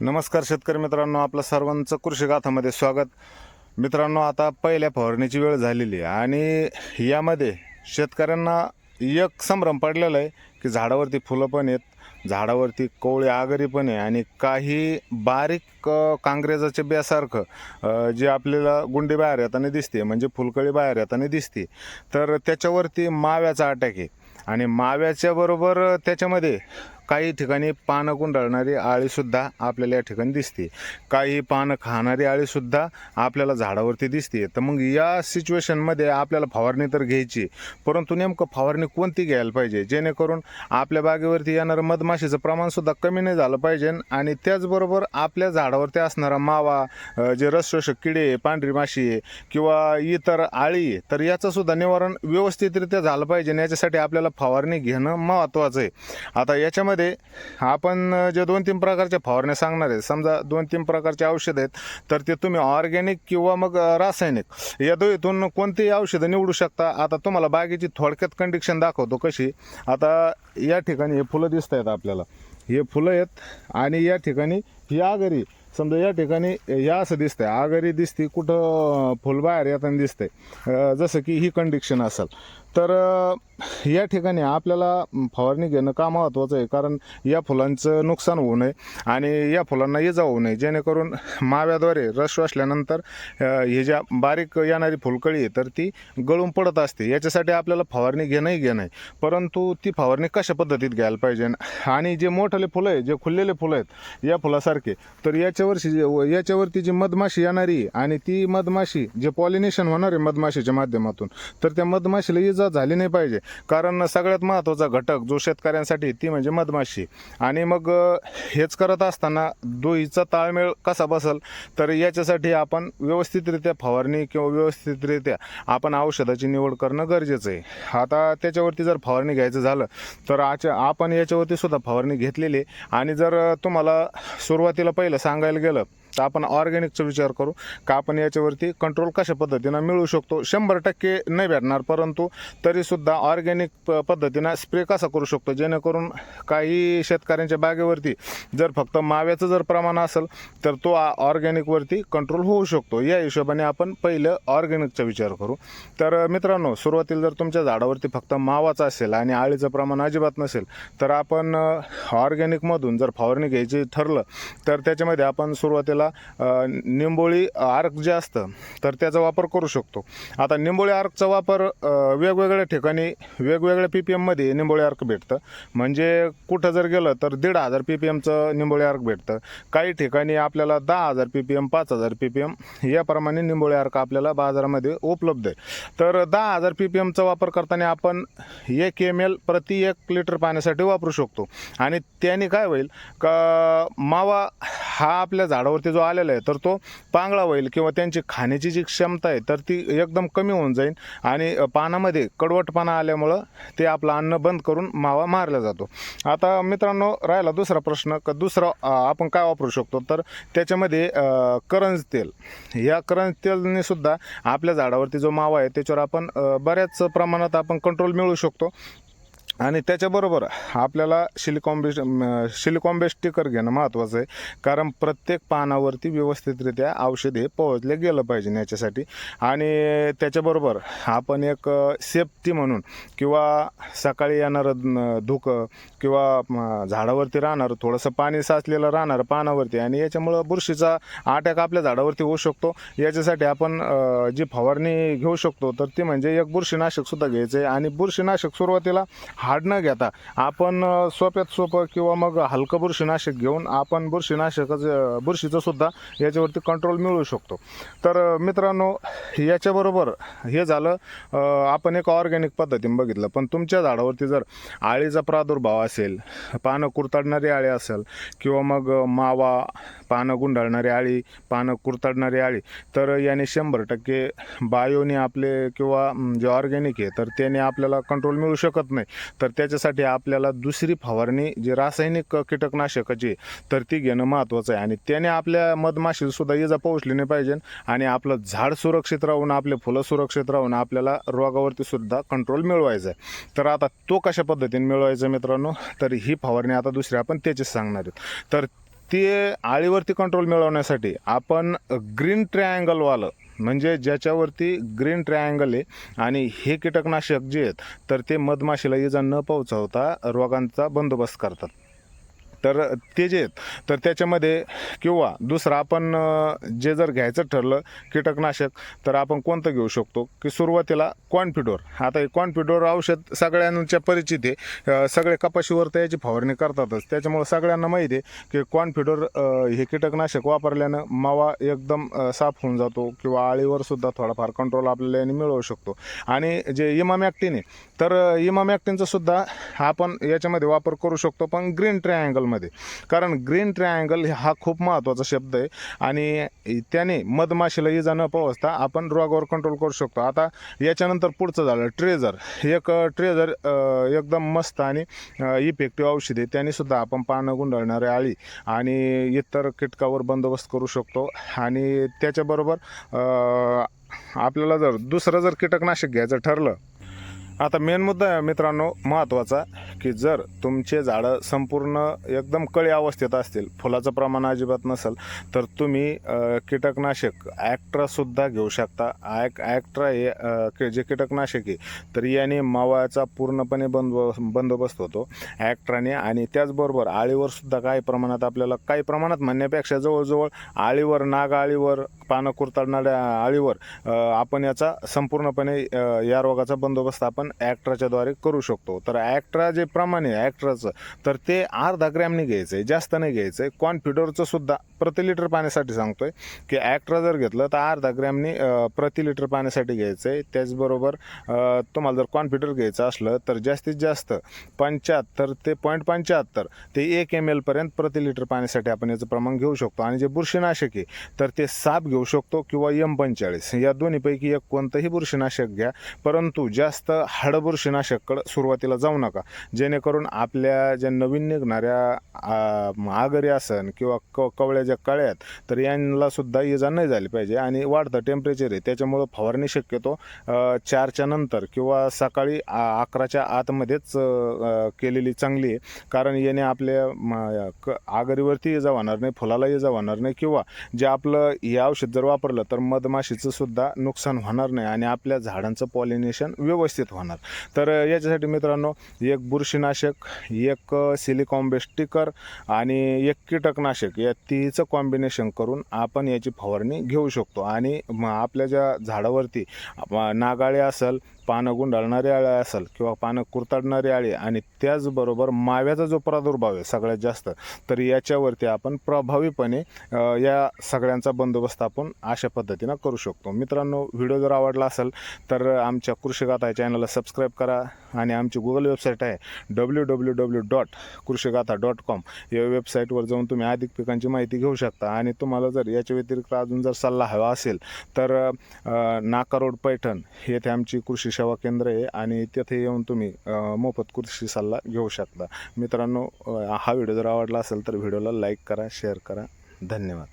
नमस्कार शेतकरी मित्रांनो आपलं सर्वांचं कृषी गाथामध्ये स्वागत. मित्रांनो आता पहिल्या फवारणीची वेळ झालेली आहे आणि यामध्ये शेतकऱ्यांना एक संभ्रम पडलेला आहे की झाडावरती फुलं पण आहेत झाडावरती कोवळी आगरी पण आहे आणि काही बारीक कांग्रेजाचे बेसारखं बियासारखं जे आपल्याला गुंडी बाहेर येताना दिसते म्हणजे फुलकळी बाहेर येताना दिसते तर त्याच्यावरती माव्याचा अटॅक आहे. आणि माव्याच्या बरोबर त्याच्यामध्ये काही ठिकाणी पानं गुंडाळणारी आळीसुद्धा आपल्याला या ठिकाणी दिसते. काही पानं खाणारी आळीसुद्धा आपल्याला झाडावरती दिसते. तर मग या सिच्युएशनमध्ये आपल्याला फवारणी तर घ्यायची परंतु नेमकं फवारणी कोणती घ्यायला पाहिजे? जेणेकरून आपल्या बागेवरती येणारं मधमाशीचं प्रमाणसुद्धा कमी नाही झालं पाहिजे आणि त्याचबरोबर आपल्या झाडावरती असणारा मावा जे रसशोषक किडे पांढरी माशी आहे किंवा इतर आळी आहे, तर याचंसुद्धा निवारण व्यवस्थितरित्या झालं पाहिजे याच्यासाठी आपल्याला फवारणी घेणं महत्त्वाचं आहे. आता याच्यामध्ये आपण जे दोन तीन प्रकारच्या फवारण्या सांगणार आहे समजा दोन तीन प्रकारचे औषध आहेत तर ते तुम्ही ऑर्गॅनिक किंवा मग रासायनिक या दोन्हीतून कोणतीही औषधं निवडू शकता. आता तुम्हाला बागेची थोडक्यात कंडिशन दाखवतो कशी. आता या ठिकाणी हे फुलं दिसत आहेत आपल्याला. हे फुलं आहेत आणि या ठिकाणी ही आगरी. समजा या ठिकाणी या असं दिसतंय. आगरी दिसते कुठं फुल बाहेर येताना दिसतंय. जसं की ही कंडिक्शन असेल. तर या ठिकाणी आपल्याला फवारणी घेणं का महत्त्वाचं आहे? कारण या फुलांचं नुकसान होऊ नये आणि या फुलांना इजा होऊ नये. जेणेकरून माव्याद्वारे रस असल्यानंतर हे ज्या बारीक येणारी फुलकळी आहे तर ती गळून पडत असते. याच्यासाठी आपल्याला फवारणी घेणंही घेणं आहे. परंतु ती फवारणी कशा पद्धतीत घ्यायला पाहिजे? आणि जे मोठाले फुलं आहे जे खुललेले फुलं आहेत या फुलासारखे तर याच्यावरची जे याच्यावरती जी मधमाशी येणारी आणि ती मधमाशी जे पॉलिनेशन होणार आहे मधमाशीच्या माध्यमातून तर त्या मधमाशीला इजा झाली नाही पाहिजे. कारण सगळ्यात महत्त्वाचा घटक जो शेतकऱ्यांसाठी ती म्हणजे मधमाशी. आणि मग हेच करत असताना दोहीचा ताळमेळ कसा बसल तर याच्यासाठी आपण व्यवस्थितरित्या फवारणी किंवा व्यवस्थितरित्या आपण औषधाची निवड करणं गरजेचं आहे. आता त्याच्यावरती जर फवारणी घ्यायचं झालं तर आच्या आपण याच्यावरती सुद्धा फवारणी घेतलेली आहे. आणि जर तुम्हाला सुरुवातीला पहिलं सांगायला गेलं तर आपण ऑर्गॅनिकचा विचार करू का आपण याच्यावरती कंट्रोल कशा पद्धतीनं मिळू शकतो? शंभर टक्के नाही भेटणार परंतु तरीसुद्धा ऑर्गॅनिक प पद्धतीनं स्प्रे कसा करू शकतो? जेणेकरून काही शेतकऱ्यांच्या बागेवरती जर फक्त माव्याचं जर प्रमाण असेल तर तो ऑर्गॅनिकवरती कंट्रोल होऊ शकतो. या हिशोबाने आपण पहिलं ऑर्गॅनिकचा विचार करू. तर मित्रांनो सुरुवातीला जर तुमच्या झाडावरती फक्त मावाचा असेल आणि आळीचं प्रमाण अजिबात नसेल तर आपण ऑर्गॅनिकमधून जर फवारणी घ्यायची ठरलं तर त्याच्यामध्ये आपण सुरुवातीला आपला निंबोळी आर्क जे असतं तर त्याचा वापर करू शकतो. आता निंबोळी आर्कचा वापर वेगवेगळ्या ठिकाणी वेगवेगळ्या पी पी एममध्ये निंबोळी आर्क भेटतं. म्हणजे कुठं जर गेलं तर दीड हजार पी पी एमचं निंबोळी आर्क भेटतं. काही ठिकाणी आपल्याला दहा हजार पी पी एम पाच हजार पी पी एम याप्रमाणे निंबोळी आर्क आपल्याला बाजारामध्ये उपलब्ध आहे. तर दहा हजार पी पी एमचा वापर करताना आपण एक एम एल प्रति एक लिटर पाण्यासाठी वापरू शकतो. आणि त्याने काय होईल का मावा हा आपल्या झाडावरती जो आलेला आहे तर तो पांगळा होईल किंवा त्यांची खाण्याची जी क्षमता आहे तर ती एकदम कमी होऊन जाईल. आणि पानामध्ये कडवटपणा आल्यामुळं ते आपलं अन्न बंद करून मावा मारला जातो. आता मित्रांनो राहिला दुसरा प्रश्न. का दुसरा आपण काय वापरू शकतो? तर त्याच्यामध्ये करंज तेल. या करंज तेलने सुद्धा आपल्या झाडावरती जो मावा आहे त्याच्यावर आपण बऱ्याच प्रमाणात आपण कंट्रोल मिळवू शकतो. आणि त्याच्याबरोबर आपल्याला सिलिकॉन बेस्ट बेस्ट स्टिकर घेणं महत्त्वाचं आहे. कारण प्रत्येक पानावरती व्यवस्थितरित्या औषध हे पोहोचले गेलं पाहिजे याच्यासाठी. आणि त्याच्याबरोबर आपण एक सेफ्टी म्हणून किंवा सकाळी येणारं धुकं किंवा झाडावरती राहणारं थोडंसं पाणी साचलेलं राहणार पानावरती आणि याच्यामुळं बुरशीचा अटॅक आपल्या झाडावरती होऊ शकतो. याच्यासाठी आपण जी फवारणी घेऊ शकतो तर ती म्हणजे एक बुरशीनाशकसुद्धा घ्यायचं आहे. आणि बुरशीनाशक सुरुवातीला हार्ड न घेता आपण सोप्यात सोपं किंवा मग हलकं बुरशीनाशक घेऊन आपण बुरशीनाशकाचं बुरशीचं सुद्धा याच्यावरती कंट्रोल मिळवू शकतो. तर मित्रांनो याच्याबरोबर हे झालं आपण एक ऑर्गॅनिक पद्धतीने बघितलं. पण तुमच्या झाडावरती जर आळीचा प्रादुर्भाव असेल पानं कुरताडणारी आळी असेल किंवा मग मावा पानं गुंडाळणारी आळी पानं कुरताडणारी आळी तर याने शंभर टक्के बायोने आपले किंवा जे ऑर्गॅनिक आहे तर त्याने आपल्याला कंट्रोल मिळू शकत नाही. तर त्याच्यासाठी आपल्याला दुसरी फवारणी जी रासायनिक कीटकनाशकाची तर ती घेणं महत्त्वाचं आहे. आणि त्याने आपल्या मधमाशीला सुद्धा इजा पोहोचली नाही पाहिजे. आणि आपलं झाड सुरक्षित राहून आपले फुलं सुरक्षित राहून आपल्याला रोगावरती सुद्धा कंट्रोल मिळवायचा आहे. तर आता तो कशा पद्धतीने मिळवायचा मित्रांनो? तर ही फवारणी आता दुसरी आपण त्याचीच सांगणार आहेत. तर ते आळीवरती कंट्रोल मिळवण्यासाठी आपण ग्रीन ट्रायंगलवालं म्हणजे ज्याच्यावरती ग्रीन ट्रायंगल आहे आणि हे कीटकनाशक जे आहेत तर ते मधमाशीला इजा न पोहोचवता रोगांचा बंदोबस्त करतात. तर ते जे आहेत तर त्याच्यामध्ये किंवा दुसरं आपण जे जर घ्यायचं ठरलं कीटकनाशक तर आपण कोणतं घेऊ शकतो? की सुरुवातीला कॉन्फिडोर. आता हे कॉन्फिडोर औषध सगळ्यांच्या परिचित आहे. सगळे कपाशीवर त्याची फवारणी करतातच. त्याच्यामुळे सगळ्यांना माहिती आहे की कॉन्फिडोर हे कीटकनाशक वापरल्यानं मावा एकदम साफ होऊन जातो किंवा आळीवर सुद्धा थोडाफार कंट्रोल आपल्याला याने मिळवू शकतो. आणि जे इमामॅक्टिन आहे तर इमामॅक्टिनचा सुद्धा आपण याच्यामध्ये वापर करू शकतो पण ग्रीन ट्रायंगलमध्ये कारण ग्रीन ट्रायंगल हा खूप महत्त्वाचा शब्द आहे. आणि त्याने मधमाशीला इजा न पोहोचता आपण रोगावर कंट्रोल करू शकतो. आता याच्यानंतर पुढचं झालं ट्रेझर. एक ट्रेझर एकदम मस्त आणि इफेक्टिव्ह औषध आहे. त्याने सुद्धा आपण पानं गुंडाळणारे आळी आणि इतर किटकावर बंदोबस्त करू शकतो. आणि त्याच्याबरोबर आपल्याला जर दुसरं जर कीटकनाशक घ्यायचं ठरलं आता मेन मुद्दा आहे मित्रांनो महत्त्वाचा की जर तुमचे झाडं संपूर्ण एकदम कळी अवस्थेत असतील फुलाचं प्रमाण अजिबात नसेल तर तुम्ही कीटकनाशक ॲक्ट्रासुद्धा घेऊ शकता. ॲक ॲक्ट्रा हे के- जे कीटकनाशक आहे तर याने मावाचा पूर्णपणे बंदो बंदोबस्त होतो. ॲक्ट्राने आणि त्याचबरोबर आळीवरसुद्धा काही प्रमाणात आपल्याला काही प्रमाणात म्हणण्यापेक्षा जवळजवळ आळीवर नाग आळीवर पानं कुरतडणाऱ्या आळीवर आपण याचा संपूर्णपणे या रोगाचा बंदोबस्त आपण ॲक्ट्राच्या द्वारे करू शकतो. तर ॲक्ट्रा जे प्रमाण आहे ॲक्ट्राचं तर ते अर्धा ग्रॅमने घ्यायचं आहे जास्त नाही घ्यायचं आहे कॉन्फिडोरचं सुद्धा प्रति लिटर पाण्यासाठी सांगतोय की ॲक्ट्रा जर घेतलं तर अर्धा ग्रॅमने प्रति लिटर पाण्यासाठी घ्यायचं आहे त्याचबरोबर तुम्हाला जर कॉन्फिडर घ्यायचं असलं तर जास्तीत जास्त पंच्याहत्तर ते पॉईंट पंच्याहत्तर ते एक एम एलपर्यंत प्रति लिटर पाण्यासाठी आपण याचं प्रमाण घेऊ शकतो. आणि जे बुरशीनाशक आहे तर ते साप घेऊ शकतो किंवा एम पंचेचाळीस. या दोन्हीपैकी एक कोणतंही बुरशीनाशक घ्या. परंतु जास्त हाड बुरशीनाशककडं सुरुवातीला जाऊ नका. जेणेकरून आपल्या ज्या नवीन निघणाऱ्या आगरी आसन किंवा क कवळ्या ज्या कळ्या आहेत तर यांना सुद्धा इजा नाही झाली पाहिजे. आणि वाढतं टेम्परेचर आहे त्याच्यामुळं फवारणी शक्यतो चारच्या नंतर किंवा सकाळी आ- अकराच्या आतमध्येच केलेली चांगली आहे. कारण याने आपल्या म- क आगरीवरती इजा होणार नाही फुलाला इजा होणार नाही किंवा जे आपलं हे औषध जर वापरलं तर मधमाशीचं सुद्धा नुकसान होणार नाही आणि आपल्या झाडांचं पॉलिनेशन व्यवस्थित होणार. तर याच्यासाठी मित्रांनो एक बुरशीनाशक एक सिलिकॉम्बेस्टिकर आणि एक कीटकनाशक या तीच कॉम्बिनेशन करून आपण याची फवारणी घेऊ शकतो. आणि मग आपल्या ज्या झाडावरती नागाळे असेल पानं गुंडाळणारी आळी असेल किंवा पानं कुरताडणारी आळी आणि त्याचबरोबर माव्याचा जो प्रादुर्भाव आहे सगळ्यात जास्त तर याच्यावरती आपण प्रभावीपणे या सगळ्यांचा बंदोबस्त आपण अशा पद्धतीनं करू शकतो. मित्रांनो व्हिडिओ जर आवडला असेल तर आमच्या कृषीगाथा या चॅनलला सबस्क्राईब करा आणि आमची गुगल वेबसाईट आहे W W W dot Krushigatha dot com या वेबसाईटवर जाऊन तुम्ही अधिक पिकांची माहिती घेऊ शकता आणि तुम्हाला जर याच्या व्यतिरिक्त अजून जर सल्ला हवा असेल तर नाका रोड पैठण येथे आमची कृषी सेवा केंद्र आहे आणि तिथे येऊन तुम्ही मोफत कृषी सल्ला घेऊ शकता. मित्रांनो हा व्हिडिओ जर आवडला असेल तर व्हिडिओला लाईक करा शेअर करा. धन्यवाद.